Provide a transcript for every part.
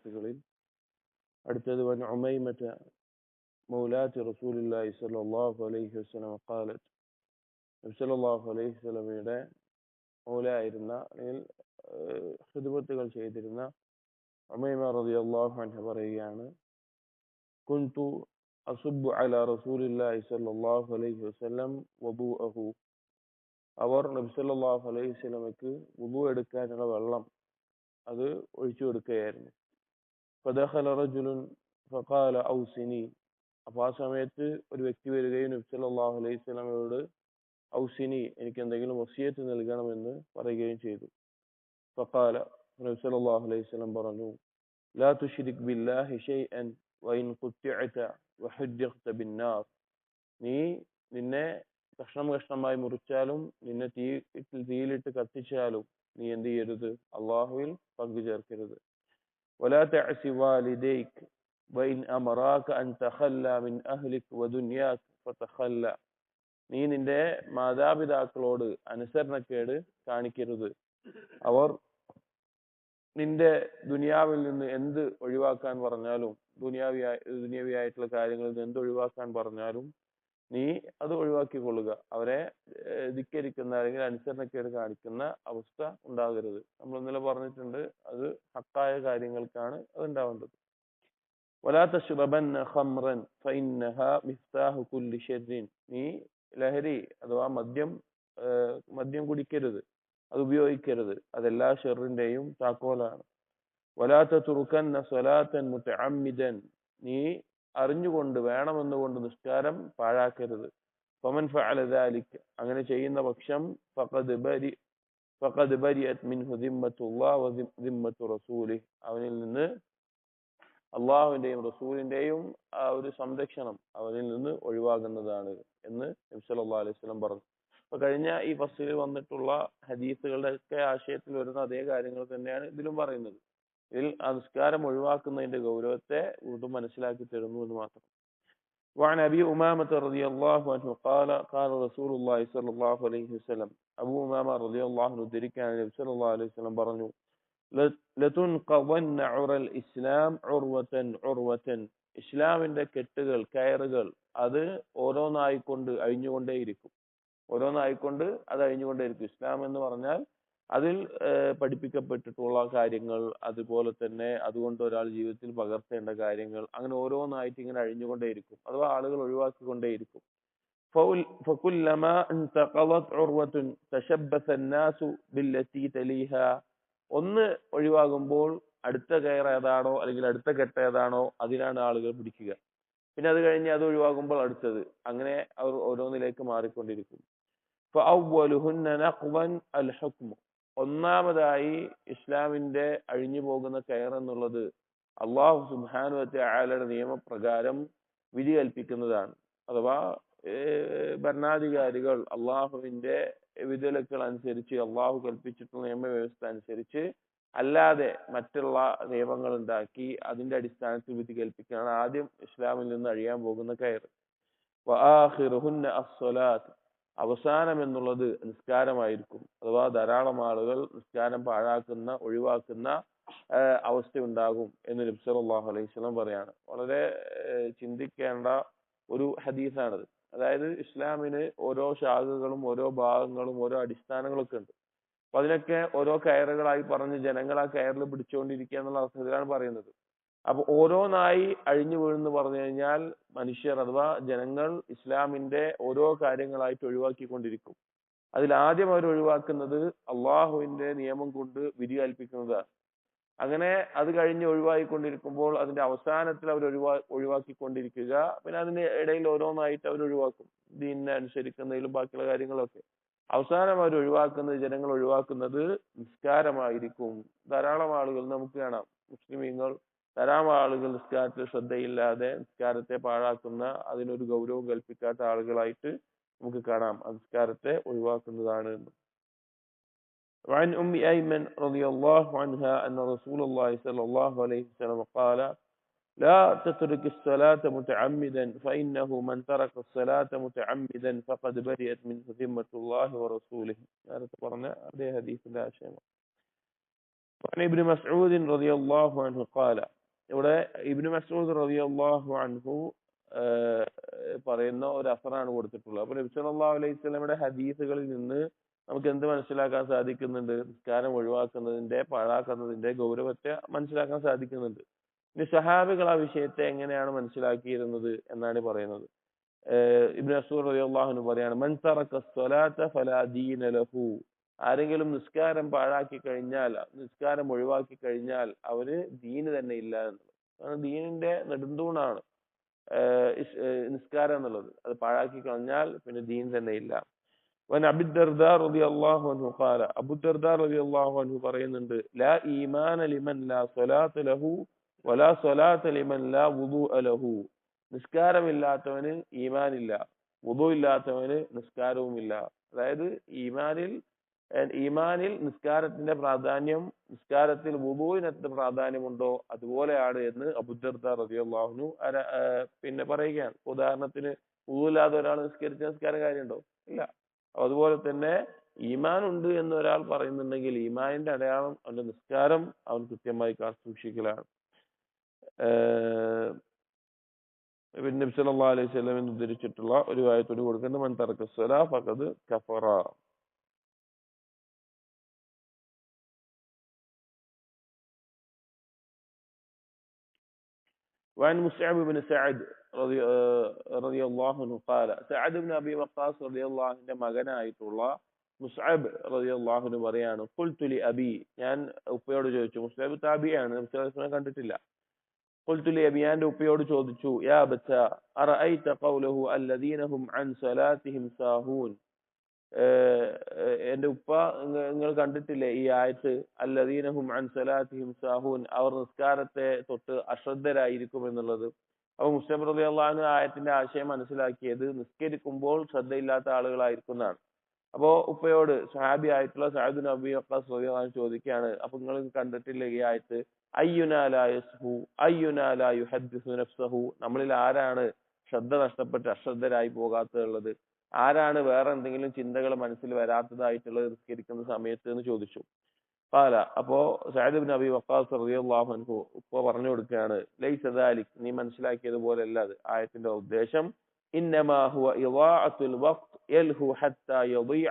ഹദീസുകളിൽ അടുത്തത് വൻ ഉമൈമറ്റ മൗലാത്ത് റസൂലുള്ളാഹി സ്വല്ലല്ലാഹു അലൈഹി വസല്ലം അക്കാലത്ത് നബി സല്ലല്ലാഹു അലൈഹി വസല്ലമയുടെ മൗലായിരുന്ന അല്ലെങ്കിൽ ഖിദ്മത്തുകൾ ചെയ്തിരുന്ന ഉമൈമ റളിയല്ലാഹു അൻഹ പറയുകയാണ് കുൻതു അസുബ് അല റസൂലി സ്വല്ലല്ലാഹു അലൈഹി വസല്ലം അഹു അവർ നബി സല്ലല്ലാഹു അലൈഹി സ്വലമയ്ക്ക് വുദു എടുക്കാനുള്ള വെള്ളം അത് ഒഴിച്ചു കൊടുക്കുകയായിരുന്നു. ഫദഖല റജുലുൻ ഫഖാല ഔസിനി അപ്പോൾ ആ സമയത്ത് ഒരു വ്യക്തി വരികയും നബി സല്ലല്ലാഹു അലൈഹി വസല്ലമയോട് ഔസിനി എനിക്ക് എന്തെങ്കിലും വസിയത്ത് നൽകണമെന്ന് പറയുകയും ചെയ്തു. ഫഖാല നബി സല്ലല്ലാഹു അലൈഹി വസല്ലം പറഞ്ഞു ലാ തുശ്രിക് ബില്ലാഹി ഷൈഅൻ വഇൻ ഖുത്തിഅത വഹുജ്ജഖത ബിന്നാർ. നീ നിന്നെ കഷ്ണം കഷ്ണമായി മുറിച്ചാലും നിന്നെ തീ തീയിലിട്ട് കത്തിച്ചാലും നീ എന്ത് ചെയ്യരുത്? അള്ളാഹുവിൽ പങ്കു ചേർക്കരുത് ولا تعص والديك وإن أمراك أن تخلى من أهلك ودنياك فتخلى നീ നിന്റെ മാതാപിതാക്കളോട് അനുസരണക്കേട് കാണിക്കരുത് അവർ നിന്റെ ദുനിയാവിൽ നിന്ന് എന്ത് ഒഴിവാക്കാൻ പറഞ്ഞാലും ദുനിയാവിയായ ദുനിയാവിയായിട്ടുള്ള കാര്യങ്ങളിൽ നിന്ന് എന്ത് ഒഴിവാക്കാൻ പറഞ്ഞാലും നീ അത് ഒഴിവാക്കിക്കൊള്ളുക അവരെ ധിക്കരിക്കുന്ന അല്ലെങ്കിൽ അനുസരണക്കേട് കാണിക്കുന്ന അവസ്ഥ ഉണ്ടാകരുത് നമ്മൾ ഇന്നലെ പറഞ്ഞിട്ടുണ്ട് അത് ഹക്കായ കാര്യങ്ങൾക്കാണ് അത് ഉണ്ടാവേണ്ടത് ولا تشربن خمرا فإنها مفتاح كل شر നീ ലഹരി അഥവാ മദ്യം മദ്യം കുടിക്കരുത് അത് ഉപയോഗിക്കരുത് അതെല്ലാ ഷെറിന്റെയും താക്കോലാണ് വലാത്ത തുറുക്കന്ന സ്വലാത്തൻ മുത്തഅമ്മിദൻ നീ അറിഞ്ഞുകൊണ്ട് വേണമെന്നുകൊണ്ട് നിസ്കാരം പാഴാക്കരുത്. ഫമൻ ഫഅല ദാലിക്. അങ്ങനെ ചെയ്യുന്ന പക്ഷം ഫഖദ് ബരി ഫഖദ് ബരിഅത് വ അവനിൽ നിന്ന് അള്ളാഹുവിന്റെയും റസൂലിന്റെയും ആ ഒരു സംരക്ഷണം അവനിൽ നിന്ന് ഒഴിവാകുന്നതാണ് എന്ന് നബി അലൈഹി വസല്ലം പറഞ്ഞു. അപ്പൊ കഴിഞ്ഞ ഈ ഫസ്റ്റിൽ വന്നിട്ടുള്ള ഹദീസുകളുടെ ഒക്കെ ആശയത്തിൽ വരുന്ന അതേ കാര്യങ്ങൾ തന്നെയാണ് ഇതിലും പറയുന്നത്. ഇതിൽ നിസ്കാരം ഒഴിവാക്കുന്നതിന്റെ ഗൗരവത്തെ വീണ്ടും മനസ്സിലാക്കി തരുന്നു എന്ന് മാത്രം وعن أبي أمامة رضي الله عنه قال قال رسول الله صلى الله عليه وسلم أبو أمامة رضي الله عنه ذلك عن النبي صلى الله عليه وسلم പറഞ്ഞു لتنقضن عر الإسلام عروة عروة ഇസ്ലാമിന്റെ കെട്ടുകൾ കയറുകൾ അത് ഓരോന്നായിക്കൊണ്ട് അഴിഞ്ഞുകൊണ്ടേയിരിക്കും ഓരോന്നായിക്കൊണ്ട് അത് അഴിഞ്ഞുകൊണ്ടേയിരിക്കും ഇസ്ലാം എന്ന് പറഞ്ഞാൽ അതിൽ പഠിപ്പിക്കപ്പെട്ടിട്ടുള്ള കാര്യങ്ങൾ അതുപോലെ തന്നെ അതുകൊണ്ട് ഒരാൾ ജീവിതത്തിൽ പകർത്തേണ്ട കാര്യങ്ങൾ അങ്ങനെ ഓരോന്നായിട്ട് ഇങ്ങനെ അഴിഞ്ഞുകൊണ്ടേയിരിക്കും അഥവാ ആളുകൾ ഒഴിവാക്കിക്കൊണ്ടേയിരിക്കും فكلما انتقضت عروة تشبث الناس بالتي تليها ഒന്ന് ഒഴിവാകുമ്പോൾ അടുത്ത കയർ ഏതാണോ അല്ലെങ്കിൽ അടുത്ത കെട്ട ഏതാണോ അതിനാണ് ആളുകൾ പിടിക്കുക പിന്നെ അത് കഴിഞ്ഞ് അത് ഒഴിവാകുമ്പോൾ അടുത്തത് അങ്ങനെ അവർ ഓരോന്നിലേക്ക് മാറിക്കൊണ്ടിരിക്കും ഒന്നാമതായി ഇസ്ലാമിന്റെ അഴിഞ്ഞു പോകുന്ന കയർ എന്നുള്ളത് അള്ളാഹു സുബാനുവത്തെ അയാളുടെ നിയമപ്രകാരം വിധി കൽപ്പിക്കുന്നതാണ് അഥവാ ഭരണാധികാരികൾ അള്ളാഹുവിന്റെ വിധിലക്കൾ അനുസരിച്ച് അള്ളാഹു കൽപ്പിച്ചിട്ടുള്ള നിയമവ്യവസ്ഥ അനുസരിച്ച് അല്ലാതെ മറ്റുള്ള നിയമങ്ങൾ ഉണ്ടാക്കി അതിന്റെ അടിസ്ഥാനത്തിൽ വിധി കൽപ്പിക്കുകയാണ് ആദ്യം ഇസ്ലാമിൽ നിന്ന് അഴിയാൻ പോകുന്ന കയർ. അവസാനം എന്നുള്ളത് നിസ്കാരമായിരിക്കും. അഥവാ ധാരാളം ആളുകൾ നിസ്കാരം പാഴാക്കുന്ന ഒഴിവാക്കുന്ന അവസ്ഥ ഉണ്ടാകും എന്ന് നബി സല്ലല്ലാഹു അലൈഹി വസല്ലം പറയാണ്. വളരെ ചിന്തിക്കേണ്ട ഒരു ഹദീസാണിത്. അതായത് ഇസ്ലാമിന് ഓരോ ശാഖകളും ഓരോ ഭാഗങ്ങളും ഓരോ അടിസ്ഥാനങ്ങളൊക്കെ ഉണ്ട്. അപ്പൊ അതിനൊക്കെ ഓരോ കയറുകളായി പറഞ്ഞ് ജനങ്ങൾ ആ കയറിൽ പിടിച്ചുകൊണ്ടിരിക്കുക എന്നുള്ള അവസ്ഥയിലാണ് പറയുന്നത്. അപ്പൊ ഓരോന്നായി അഴിഞ്ഞു വീഴുന്നു പറഞ്ഞു കഴിഞ്ഞാൽ മനുഷ്യർ അഥവാ ജനങ്ങൾ ഇസ്ലാമിന്റെ ഓരോ കാര്യങ്ങളായിട്ട് ഒഴിവാക്കിക്കൊണ്ടിരിക്കും. അതിൽ ആദ്യം അവർ ഒഴിവാക്കുന്നത് അള്ളാഹുവിന്റെ നിയമം കൊണ്ട് വിധി കൽപ്പിക്കുന്നതാണ്. അങ്ങനെ അത് കഴിഞ്ഞ് ഒഴിവാക്കിക്കൊണ്ടിരിക്കുമ്പോൾ അതിന്റെ അവസാനത്തിൽ അവർ ഒഴിവാ ഒഴിവാക്കിക്കൊണ്ടിരിക്കുക. പിന്നെ അതിന്റെ ഇടയിൽ ഓരോന്നായിട്ട് അവർ ഒഴിവാക്കും. ദീനിനെ അനുസരിക്കുന്നതിലും ബാക്കിയുള്ള കാര്യങ്ങളൊക്കെ. അവസാനം അവർ ഒഴിവാക്കുന്നത് ജനങ്ങൾ ഒഴിവാക്കുന്നത് നിസ്കാരമായിരിക്കും. ധാരാളം ആളുകൾ നമുക്ക് കാണാം. മുസ്ലിമീങ്ങൾ ധാരാളം ആളുകൾ നിസ്കാരത്തിൽ ശ്രദ്ധയില്ലാതെ നിസ്കാരത്തെ പാഴാക്കുന്ന അതിനൊരു ഗൗരവം കൽപ്പിക്കാത്ത ആളുകളായിട്ട് നമുക്ക് കാണാം നിസ്കാരത്തെ ഒഴിവാക്കുന്നതാണ് എന്ന് وعن أم أيمن رضي الله عنها أن رسول الله صلى الله عليه وسلم قال لا تترك الصلاة متعمدا فإنه من ترك الصلاة متعمدا فقد برئت منه ذمة الله ورسوله هذا تبرنا هذا حديث لا شيء وعن ابن مسعود رضي الله عنه قال ഇവിടെ ഇബ്നു മസ്ഊദ് റളിയല്ലാഹു അൻഹു പറയുന്ന ഒരു അസറാണ് കൊടുത്തിട്ടുള്ളത്. അപ്പൊ നബി സല്ലല്ലാഹു അലൈഹി സ്വലമിയുടെ ഹദീസുകളിൽ നിന്ന് നമുക്ക് എന്ത് മനസ്സിലാക്കാൻ സാധിക്കുന്നുണ്ട്? നിസ്കാരം ഒഴിവാക്കുന്നതിന്റെ പാഴാക്കുന്നതിന്റെ ഗൗരവത്തെ മനസ്സിലാക്കാൻ സാധിക്കുന്നുണ്ട്. ഇനി സഹാബികൾ ആ വിഷയത്തെ എങ്ങനെയാണ് മനസ്സിലാക്കിയിരുന്നത് എന്നാണ് പറയുന്നത്. ഇബ്നു അസൂർ റളിയല്ലാഹു അൻഹു പറയാണ് മൻ തറക ലഹു. ആരെങ്കിലും നിസ്കാരം പാഴാക്കി കഴിഞ്ഞാൽ നിസ്കാരം ഒഴിവാക്കി കഴിഞ്ഞാൽ അവർ ദീന് തന്നെ ഇല്ല എന്നുള്ളത്. ദീനിന്റെ നെടുന്തൂണാണ് നിസ്കാരം എന്നുള്ളത്. അത് പാഴാക്കി കഴിഞ്ഞാൽ പിന്നെ ദീൻ തന്നെ ഇല്ല. വൻ അബിദ്ദർദാർ റളിയല്ലാഹു അൻഹു ഖാല അബുദ്ദർദാർ റളിയല്ലാഹു അൻഹു പറയുന്നുണ്ട് ലാ ഈമാൻ ലിമൻ ലാ സ്വലാത്ത ലഹു വലാ സ്വലാത്ത ലിമൻ ലാ വുദൂഅ ലഹു. നിസ്കാരമില്ലാത്തവന് ഈമാനില്ല വുദു ഇല്ലാത്തവന് നിസ്കാരവുമില്ല. അതായത് ഈമാനിൽ ഈമാനിൽ നിസ്കാരത്തിന്റെ പ്രാധാന്യം നിസ്കാരത്തിൽ പ്രാധാന്യം പ്രാധാന്യമുണ്ടോ? അതുപോലെയാണ് എന്ന് അബുദർദ ഏഹ് പിന്നെ പറയുകയാണ്. ഉദാഹരണത്തിന് വുദു ഇല്ലാതെ ഒരാൾ നിസ്കരിച്ച നിസ്കാരം കാര്യമുണ്ടോ? ഇല്ല. അതുപോലെ തന്നെ ഈമാൻ ഉണ്ട് എന്ന് ഒരാൾ പറയുന്നുണ്ടെങ്കിൽ ഈമാനിന്റെ അടയാളം അവന്റെ നിസ്കാരം അവൻ കൃത്യമായി കാത്തു സൂക്ഷിക്കലാണ് ഏഹ് പിന്നെ നബി സല്ലല്ലാഹു അലൈഹി വസല്ലം ഉദ്ധരിച്ചിട്ടുള്ള ഒരു കാര്യത്തോട് കൊടുക്കുന്നത് മൻ തറക്കസ്വല സ്വലാ ഫഖദ് കഫറ. وعن مصعب بن سعد رضي, آه، رضي الله عنه قال سعد بن أبي وقاص رضي الله عنه മകനായിട്ടുള്ള മുസ്അബ് റളിയല്ലാഹു അൻഹു പറയാണ് ഖുൽതു ലി അബി ഞാൻ ഉപ്പയോട് ചോദിച്ചു മുസ്അബ് താബിയാണ് നബി സല്ലല്ലാഹു അലൈഹി വസല്ലം കണ്ടിട്ടില്ല ഖുൽതു ലി അബി ഞാൻ ഉപ്പയോട് ചോദിച്ചു യാ ബച്ച അറഅയ്ത ഖൗലഹു അല്ലദീന ഹും അൻ സലാത്തിഹിം സാഹൂൻ ഏഹ് ഏഹ് എന്റെ ഉപ്പ നിങ്ങൾ കണ്ടിട്ടില്ലേ ഈ ആയത്ത്? അല്ലദീനഹും അൻ സലാത്തിഹിം സാഹൂൻ. അവർ നിസ്കാരത്തെ തൊട്ട് അശ്രദ്ധരായിരിക്കും എന്നുള്ളത്. അപ്പൊ മുസ്ലിം റബി അള്ളാഹു ആയത്തിന്റെ ആശയം മനസ്സിലാക്കിയത് നിസ്കരിക്കുമ്പോൾ ശ്രദ്ധയില്ലാത്ത ആളുകളായിരിക്കും എന്നാണ്. അപ്പോ ഉപ്പയോട് സഹാബി ആയിട്ടുള്ള സഹാബിൻ നബി വക്കാസ് റളിയല്ലാഹു ചോദിക്കുകയാണ് അപ്പൊ നിങ്ങൾ കണ്ടിട്ടില്ലേ ഈ ആയത്ത്? അയ്യുനാലായു അയ്യുനാലാ നഫ്സഹു. നമ്മളിൽ ആരാണ് ശ്രദ്ധ നഷ്ടപ്പെട്ട് അശ്രദ്ധരായി പോകാത്തതുള്ളത് ആരാണ് വേറെ എന്തെങ്കിലും ചിന്തകൾ മനസ്സിൽ വരാത്തതായിട്ടുള്ളത് നിസ്കരിക്കുന്ന സമയത്ത് എന്ന് ചോദിച്ചു. പാല അപ്പോ സഹദ് നബി വക്കാസ് റളിയല്ലാഹു അൻഹു ഉപ്പ പറഞ്ഞു കൊടുക്കുകയാണ് ലൈ സദാലിക് നീ മനസ്സിലാക്കിയത് പോലെയല്ല അത്. ആയത്തിന്റെ ഉദ്ദേശം ഇന്നമാ ഹുവ വഖ്ത് യൽഹു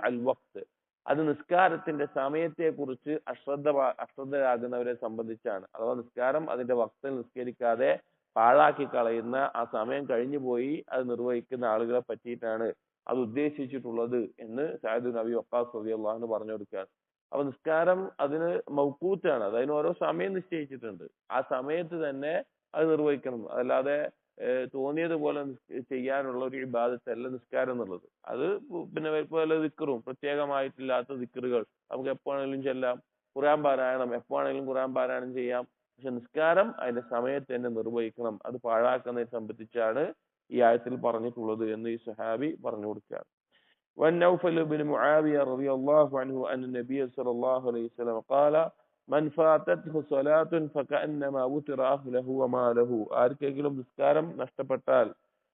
അൽ വഖ്ത്. അത് നിസ്കാരത്തിന്റെ സമയത്തെ കുറിച്ച് അശ്രദ്ധ അശ്രദ്ധരാകുന്നവരെ സംബന്ധിച്ചാണ്. അഥവാ നിസ്കാരം അതിന്റെ വക്തൽ നിസ്കരിക്കാതെ പാഴാക്കി കളയുന്ന ആ സമയം കഴിഞ്ഞു പോയി അത് നിർവഹിക്കുന്ന ആളുകളെ പറ്റിയിട്ടാണ് അത് ഉദ്ദേശിച്ചിട്ടുള്ളത് എന്ന് സായദ് നബി വക്കാസ് റളിയല്ലാഹു പറഞ്ഞു കൊടുക്കുകയാണ് അപ്പൊ നിസ്കാരം അതിന് മൗക്കൂറ്റാണ് അത് അതിന് ഓരോ സമയം നിശ്ചയിച്ചിട്ടുണ്ട്. ആ സമയത്ത് തന്നെ അത് നിർവഹിക്കണം. അല്ലാതെ തോന്നിയതുപോലെ ചെയ്യാനുള്ള ഒരു ഇബാദത്തല്ല നിസ്കാരം എന്നുള്ളത്. അത് പിന്നെ പല ദിക്കറും പ്രത്യേകമായിട്ടില്ലാത്ത ദിക്കറുകൾ നമുക്ക് എപ്പോഴാണെങ്കിലും ചെല്ലാം. ഖുർആൻ പാരായണം. എപ്പോഴാണെങ്കിലും ഖുർആൻ പാരായണം ചെയ്യാം. പക്ഷെ നിസ്കാരം അതിന്റെ സമയത്ത് തന്നെ നിർവഹിക്കണം. അത് പാഴാക്കുന്നതിനെ സംബന്ധിച്ചാണ് ഈ ആയത്തിൽ പറഞ്ഞിട്ടുള്ളത് എന്ന് ഈ സഹാബി പറഞ്ഞു കൊടുക്കുകയാണ് والنوفل بن معاوية رضي الله عنه أن النبي صلى الله عليه وسلم قال من فاتته صلاة فكأنما وتر أهله وماله ആർക്കെങ്കിലും നിസ്കാരം നഷ്ടപ്പെട്ടാൽ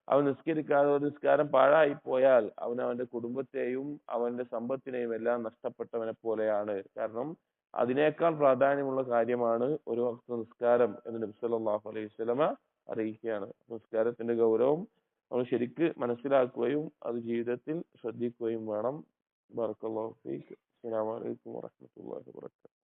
അവൻ നിസ്കരിക്കാതെ ഒരു നിസ്കാരം പാഴായി പോയാൽ അവൻ അവന്റെ കുടുംബത്തെയും അവന്റെ സമ്പത്തിനെയും എല്ലാം നഷ്ടപ്പെട്ടവനെ പോലെയാണ് കാരണം അതിനേക്കാൾ പ്രാധാന്യമുള്ള കാര്യമാണ് ഒരു വക്ത നിസ്കാരം എന്ന് നബി സല്ലല്ലാഹു അലൈഹി വസല്ലമ അറിയിക്കുകയാണ്. നിസ്കാരത്തിന്റെ ഗൗരവം നമ്മൾ ശരിക്ക് മനസ്സിലാക്കുകയും അത് ജീവിതത്തിൽ ശ്രദ്ധിക്കുകയും വേണം. ബർക്കല്ലാഹു ഫീക്ക്. അസ്സലാമു അലൈക്കും വറഹ്മത്തുള്ളാഹി വബറകാതുഹു.